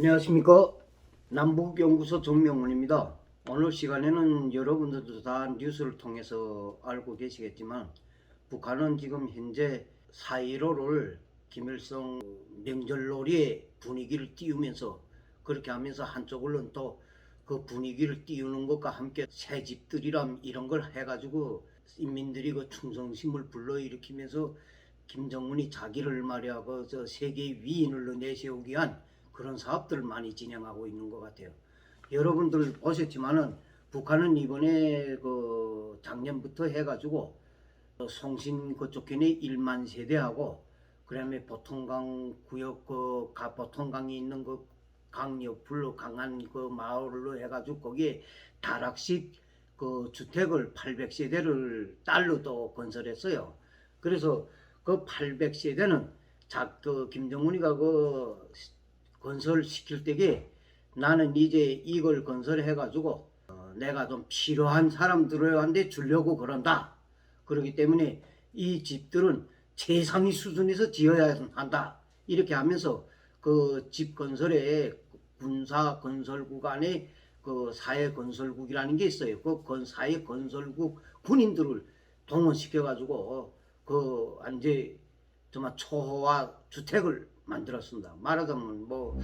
안녕하십니까? 남북연구소 정명훈입니다. 오늘 시간에는 여러분들도 다 뉴스를 통해서 알고 계시겠지만 북한은 지금 현재 4.15를 김일성 명절놀이의 분위기를 띄우면서 그렇게 하면서 한쪽으로는 또 그 분위기를 띄우는 것과 함께 새 집들이람 이런 걸 해가지고 인민들이 그 충성심을 불러일으키면서 김정은이 자기를 말이야 그저 세계 위인으로 내세우기 위한 그런 사업들을 많이 진행하고 있는 것 같아요. 여러분들 보셨지만은 북한은 이번에 그 작년부터 해가지고 어, 송신 그쪽 견에 1만 세대하고 그다음에 보통강 구역 그 가- 보통강이 있는 그 강 옆으로 강한 그 마을로 해가지고 거기에 다락식 그 주택을 800세대를 딸로 또 건설했어요. 그래서 그 800세대는 작 그 김정은이가 그 건설 시킬 때에 나는 이제 이걸 건설해 가지고 어, 내가 좀 필요한 사람들한테 주려고 그런다. 그렇기 때문에 이 집들은 최상위 수준에서 지어야 한다. 이렇게 하면서 그 집 건설에 군사 건설국 안에 그 사회 건설국이라는 게 있어요. 그 건- 사회 건설국 군인들을 동원시켜 가지고 그 이제 정말 초호화 주택을 만들었습니다. 말하자면 뭐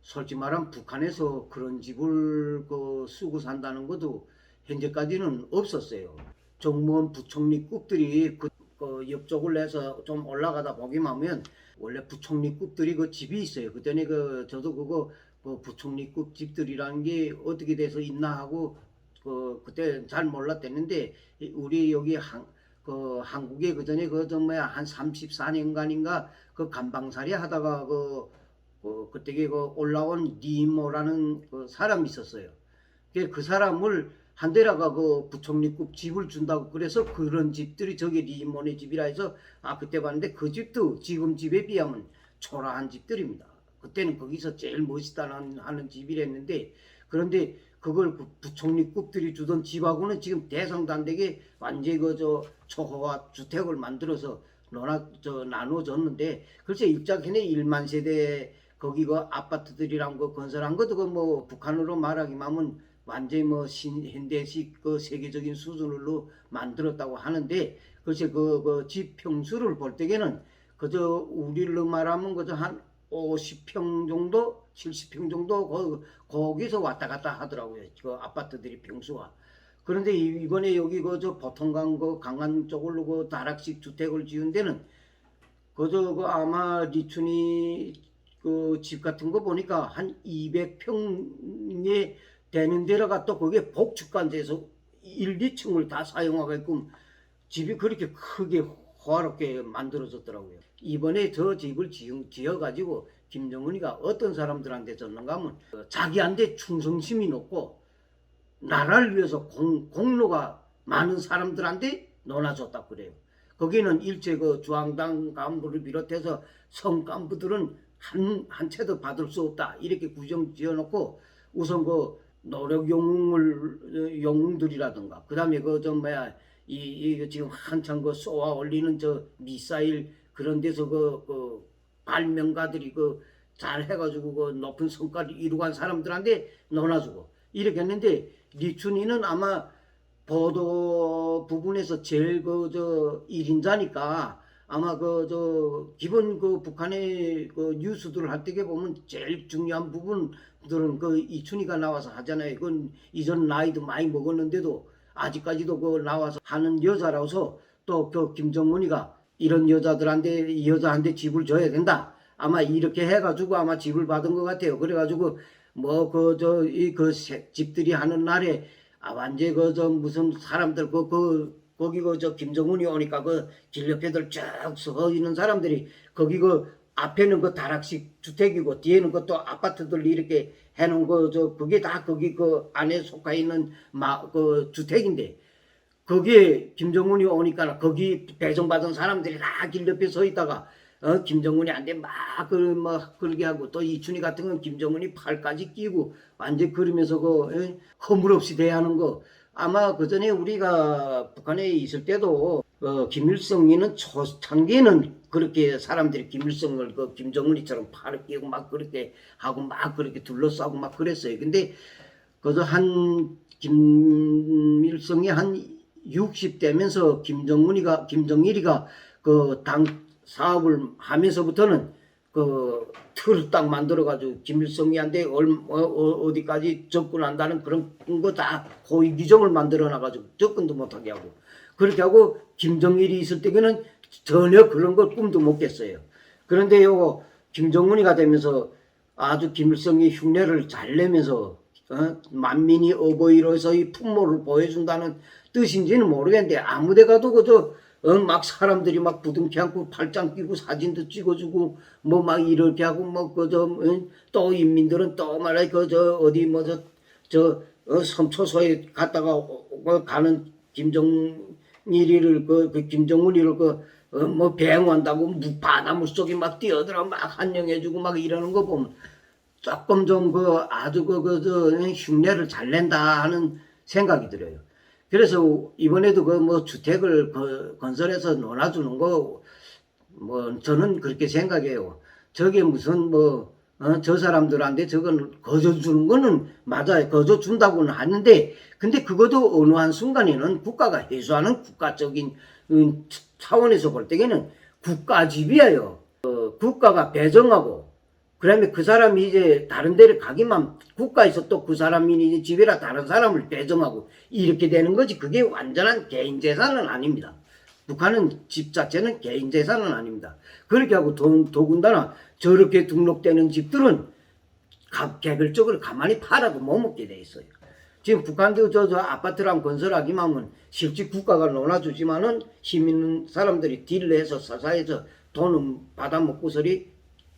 솔직히 말하면 북한에서 그런 집을 그 쓰고 산다는 것도 현재까지는 없었어요. 정무원 부총리급들이 그, 그 옆쪽을 내서 좀 올라가다 보기만 하면 원래 부총리급들이 그 집이 있어요. 그때는 그 저도 그거 그 부총리급 집들이라는 게 어떻게 돼서 있나 하고 그 그때 잘 몰랐댔는데 이- 우리 여기 한 그 한국에 그 전에 그저 뭐야 한 34년간인가 그 간방살이 하다가 그, 그 그때 그 올라온 니모라는 그 사람이 있었어요. 그, 그 사람을 한 대라가 그 부총리급 집을 준다고 그래서 그런 집들이 저기 리모네 집이라 해서 아 그때 봤는데 그 집도 지금 집에 비하면 초라한 집들입니다. 그때는 거기서 제일 멋있다는 하는 집이랬는데 그런데 그걸 그 부총리급들이 주던 집하고는 지금 대상도 안 되게 완전히 그저 초호화 주택을 만들어서 논아 저 나눠줬는데 글쎄 입자기네 1만 세대 거기 그 아파트들이랑 그 건설한 것도 그 뭐 북한으로 말하기만 하면 완전히 뭐 신 현대식 그 세계적인 수준으로 만들었다고 하는데 글쎄 그그집 평수를 볼 때에는 그저 우리로 말하면 그저 한 50평 정도, 70평 정도 거, 거기서 왔다 갔다 하더라고요. 그 아파트들이 평수가. 그런데 이- 이번에 여기 그저 보통강 그 강한 쪽으로 그 다락식 주택을 지은 데는 그저 그 아마 리춘이 그 집 같은 거 보니까 한 200평에 되는 데다가 또 거기에 복축관돼서 1, 2층을 다 사용하게끔 집이 그렇게 크게 호화롭게 만들어졌더라고요. 이번에 저 집을 지어 가지고 김정은이가 어떤 사람들한테 줬는가 하면 어, 자기한테 충성심이 높고 나라를 위해서 공, 공로가 많은 사람들한테 논아줬다 그래요. 거기는 일제 그 중앙당 간부를 비롯해서 성 간부들은 한, 한 채도 받을 수 없다. 이렇게 구정 지어놓고 우선 그 노력 영웅을, 어, 영웅들이라든가, 그 다음에 그, 저, 뭐야, 이, 이, 지금 한창 그 쏘아 올리는 저 미사일 그런 데서 그, 그 발명가들이 그 잘 해가지고 그 높은 성과를 이루간 사람들한테 논아주고 이렇게 했는데 리춘이는 아마 보도 부분에서 제일 그저 1인자니까 아마 그 저 기본 그 북한의 그 뉴스들을 할 때게 보면 제일 중요한 부분들은 그 이춘이가 나와서 하잖아요. 그건 이전 나이도 많이 먹었는데도 아직까지도 그 나와서 하는 여자라서 또 그 김정은이가 이런 여자들한테 이 여자한테 집을 줘야 된다. 아마 이렇게 해가지고 아마 집을 받은 것 같아요. 그래가지고 뭐 그 저 이 그 집들이 하는 날에 아 완전 그저 무슨 사람들 그 그 거기 그 저 김정은이 오니까 그 길 옆에들 쭉서 있는 사람들이 거기 그 앞에는 그 다락식 주택이고 뒤에는 그 또 아파트들 이렇게 해놓은 그저 그게 다 거기 그 안에 속해 있는 마 그 주택인데 거기에 김정은이 오니까 거기 배정받은 사람들이 다 길 옆에 서 있다가 어 김정은이한테 막 그 막 그러게 하고 또 이춘희 같은 건 김정은이 팔까지 끼고 완전 그러면서 그 에? 허물 없이 대하는 거 아마 그 전에 우리가 북한에 있을 때도 어, 김일성이는 초창기에는 그렇게 사람들이 김일성을 그 김정은이처럼 팔을 끼고 막 그렇게 하고 막 그렇게 둘러싸고 막 그랬어요. 근데 그저 한 김일성이 한 60대면서 김정은이가 김정일이가 그 당 사업을 하면서부터는 그 틀을 딱 만들어 가지고 김일성이한테 얼, 어, 어, 디까지 접근한다는 그런 거 다 고위 규정을 만들어 놔 가지고 접근도 못하게 하고 그렇게 하고 김정일이 있을 때에는 전혀 그런 걸 꿈도 못 깼어요. 그런데 요거 김정은이가 되면서 아주 김일성이 흉내를 잘 내면서 어? 만민이 어버이로서의 풍모를 보여준다는 뜻인지는 모르겠는데 아무데 가도 그저 어, 막 사람들이 막 부둥켜 안고 팔짱 끼고 사진도 찍어주고 뭐 막 이렇게 하고 뭐 그저 어, 또 인민들은 또 말해 그저 어디 뭐저저 저, 어, 섬초소에 갔다가 어, 어, 가는 김정일이를 그, 그 김정은이를 그 어, 뭐 배웅한다고 무- 바나무 속에 막 뛰어들어 막 환영해주고 막 이러는 거 보면 조금 좀 그 아주 그 그 저 흉내를 잘 낸다 하는 생각이 들어요. 그래서 이번에도 그 뭐 주택을 그 건설해서 놀아주는 거 뭐 저는 그렇게 생각해요. 저게 무슨 뭐저 사람들한테 저건 거저 주는 거는 맞아요. 거저 준다고는 하는데 근데 그것도 어느 한 순간에는 국가가 해소하는 국가적인 음, 차원에서 볼 때에는 국가 집이에요. 어, 국가가 배정하고 그다음에 그 사람이 이제 다른 데를 가기만 국가에서 또 그 사람이 이제 집이라 다른 사람을 배정하고 이렇게 되는 거지 그게 완전한 개인 재산은 아닙니다. 북한은 집 자체는 개인 재산은 아닙니다. 그렇게 하고 더, 더군다나 저렇게 등록되는 집들은 가- 개별적으로 가만히 팔아도 못 먹게 돼 있어요. 지금 북한도 저, 저 아파트랑 건설하기만 하면 실제 국가가 놀아주지만은 힘 있는 사람들이 딜을 해서 사사해서 돈은 받아먹고서리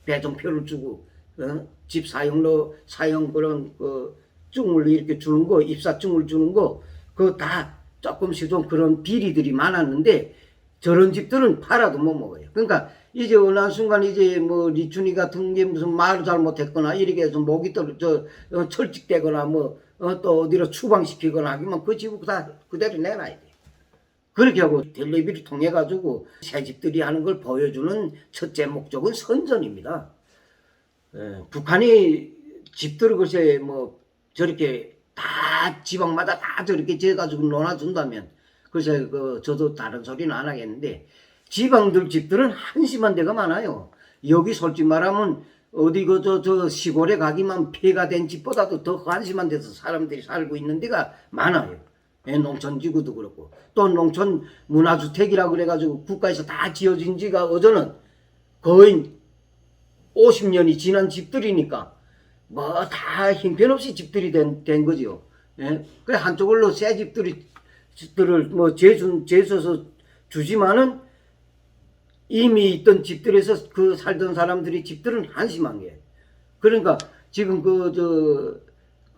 배정표를 주고 어? 집 사용로 사용 그런 그 증을 이렇게 주는 거 입사 증을 주는 거 그거 다 조금씩 좀 그런 비리들이 많았는데 저런 집들은 팔아도 못 먹어요. 그러니까 이제 어느 한 순간 이제 뭐 리춘이 같은 게 무슨 말을 잘 못했거나 이렇게 해서 목이 어, 철직되거나 뭐또 어디로 추방시키거나 하기만 그 집을 다 그대로 내놔야 돼. 그렇게 하고 텔레비를 통해 가지고 새 집들이 하는 걸 보여주는 첫째 목적은 선전입니다. 예, 북한이 집들을 글쎄 뭐 저렇게 다 지방마다 다 저렇게 지어가지고 놀아준다면 글쎄 그 저도 다른 소리는 안 하겠는데 지방들 집들은 한심한 데가 많아요. 여기 솔직히 말하면 어디 그저 저 시골에 가기만 폐가 된 집보다도 더 한심한 데서 사람들이 살고 있는 데가 많아요. 예, 농촌지구도 그렇고 또 농촌 문화주택이라 그래가지고 국가에서 다 지어진 지가 어저는 거의 50년이 지난 집들이니까 뭐 다 형편없이 집들이 된, 된 거죠. 예? 그래 한쪽으로 새 집들이 집들을 뭐 재준 재서서 주지만은 이미 있던 집들에서 그 살던 사람들이 집들은 한심한 게 그러니까 지금 그저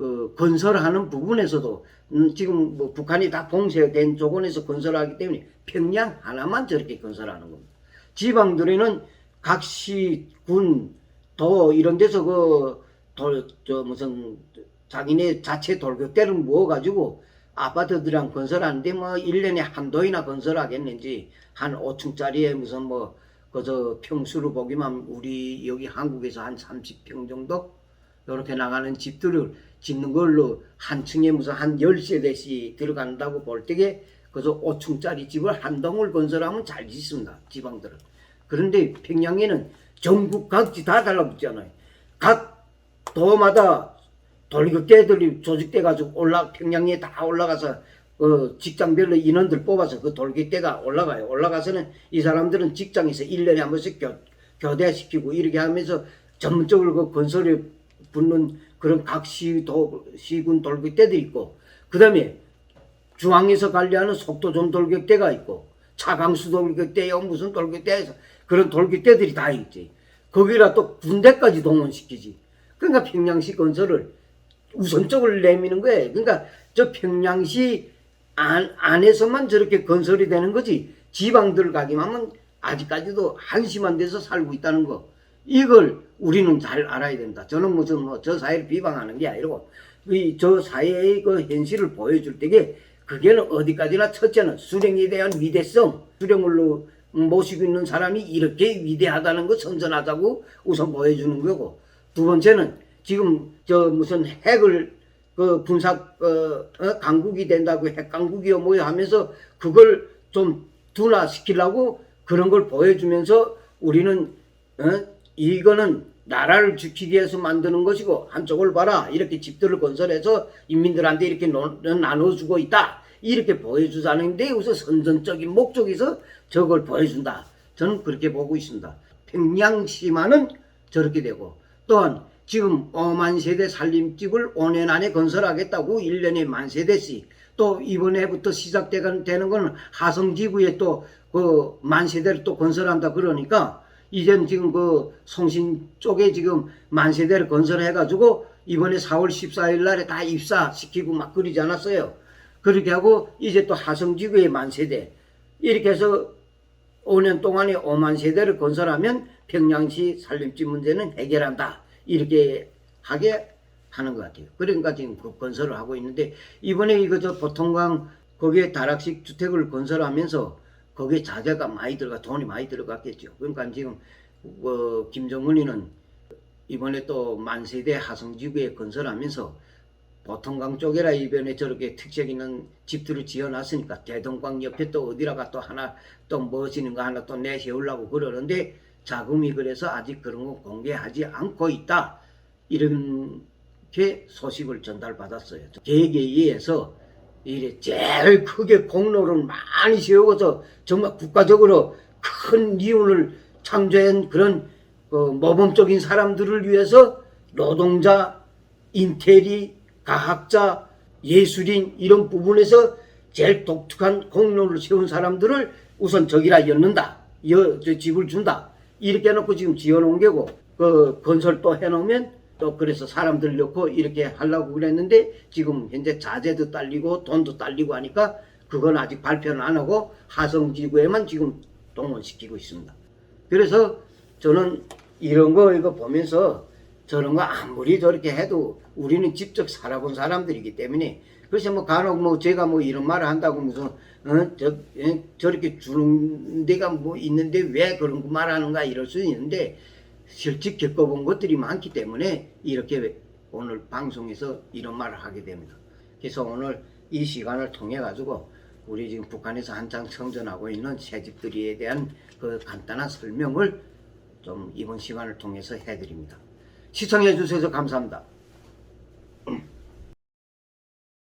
그 건설하는 부분에서도 음, 지금 뭐 북한이 다 봉쇄된 조건에서 건설하기 때문에 평양 하나만 저렇게 건설하는 겁니다. 지방들에는 각시, 군, 도 이런 데서 그 돌, 저 무슨 자기네 자체 돌격대를 모아가지고 아파트들이랑 건설하는데 뭐 1년에 한 도이나 건설하겠는지 한 5층짜리에 무슨 뭐 그저 평수로 보기만 우리 여기 한국에서 한 30평 정도 이렇게 나가는 집들을 짓는 걸로 한 층에 무슨 한 10세대씩 들어간다고 볼 때에 그저 5층짜리 집을 한 동을 건설하면 잘 짓습니다. 지방들은. 그런데 평양에는 전국 각지 다 달라붙잖아요. 각 도마다 돌격대들이 조직돼 가지고 올라 평양에 다 올라가서 어, 직장별로 인원들 뽑아서 그 돌격대가 올라가요. 올라가서는 이 사람들은 직장에서 1년에 한 번씩 교, 교대시키고 이렇게 하면서 전문적으로 그 건설에 붙는 그런 각 시도, 시군 돌격대도 있고 그 다음에 중앙에서 관리하는 속도전 돌격대가 있고 차강수 돌격대요 무슨 돌격대에서 그런 돌격대들이 다 있지. 거기라 또 군대까지 동원시키지. 그러니까 평양시 건설을 우선적으로 내미는 거예요. 그러니까 저 평양시 안, 안에서만 저렇게 건설이 되는 거지 지방들 가기만 하면 아직까지도 한심한 데서 살고 있다는 거. 이걸 우리는 잘 알아야 된다. 저는 무슨 뭐 저 사회를 비방하는 게 아니고 이 저 사회의 그 현실을 보여줄 때에 그게는 어디까지나 첫째는 수령에 대한 위대성, 수령을 모시고 있는 사람이 이렇게 위대하다는 거 선전하자고 우선 보여주는 거고 두 번째는 지금 저 무슨 핵을 그 분사 어, 어, 강국이 된다고 핵 강국이요 뭐요 하면서 그걸 좀 둔화시키려고 그런 걸 보여주면서 우리는 어? 이거는 나라를 지키기 위해서 만드는 것이고 한쪽을 봐라. 이렇게 집들을 건설해서 인민들한테 이렇게 노- 나눠주고 있다. 이렇게 보여주자는 데 우선 선전적인 목적에서 저걸 보여준다. 저는 그렇게 보고 있습니다. 평양시만은 저렇게 되고 또한 지금 5만 세대 살림집을 5년 안에 건설하겠다고 1년에 만 세대씩 또 이번에부터 시작되는 건 하성지구에 또 그 만 세대를 또 건설한다 그러니까 이젠 지금 그 송신 쪽에 지금 만 세대를 건설해가지고 이번에 4월 14일 날에 다 입사시키고 막 그러지 않았어요. 그렇게 하고 이제 또 하성지구에 만 세대 이렇게 해서 5년 동안에 5만 세대를 건설하면 평양시 살림집 문제는 해결한다. 이렇게 하게 하는 것 같아요. 그러니까 지금 그 건설을 하고 있는데 이번에 이거 저 보통강 거기에 다락식 주택을 건설하면서 거기에 자재가 많이 들어가 돈이 많이 들어갔겠죠. 그러니까 지금 어, 김정은이는 이번에 또 만세대 하성지구에 건설하면서 보통강 쪽에라 이번에 저렇게 특색 있는 집들을 지어놨으니까 대동강 옆에 또 어디라가 또 하나 또 멋있는 거 하나 또 내세우려고 그러는데 자금이 그래서 아직 그런 거 공개하지 않고 있다 이렇게 소식을 전달받았어요 계획에 의해서 이래 제일 크게 공로를 많이 세우고서 정말 국가적으로 큰 이윤을 창조한 그런 어, 모범적인 사람들을 위해서 노동자, 인테리, 과학자, 예술인 이런 부분에서 제일 독특한 공로를 세운 사람들을 우선 저기라 였는다. 여, 저 집을 준다. 이렇게 해놓고 지금 지어놓은 게고 그 건설 또 해놓으면 또 그래서 사람들 넣고 이렇게 하려고 그랬는데 지금 현재 자재도 딸리고 돈도 딸리고 하니까 그건 아직 발표는 안 하고 하성지구에만 지금 동원시키고 있습니다. 그래서 저는 이런 거 이거 보면서 저런 거 아무리 저렇게 해도 우리는 직접 살아본 사람들이기 때문에 그래서 뭐 간혹 뭐 제가 뭐 이런 말을 한다고 무슨 어? 저, 예? 저렇게 주는 데가 뭐 있는데 왜 그런 거 말하는가 이럴 수 있는데 실제 겪어본 것들이 많기 때문에 이렇게 오늘 방송에서 이런 말을 하게 됩니다. 그래서 오늘 이 시간을 통해 가지고 우리 지금 북한에서 한창 성전하고 있는 새집들이에 대한 그 간단한 설명을 좀 이번 시간을 통해서 해드립니다. 시청해 주셔서 감사합니다.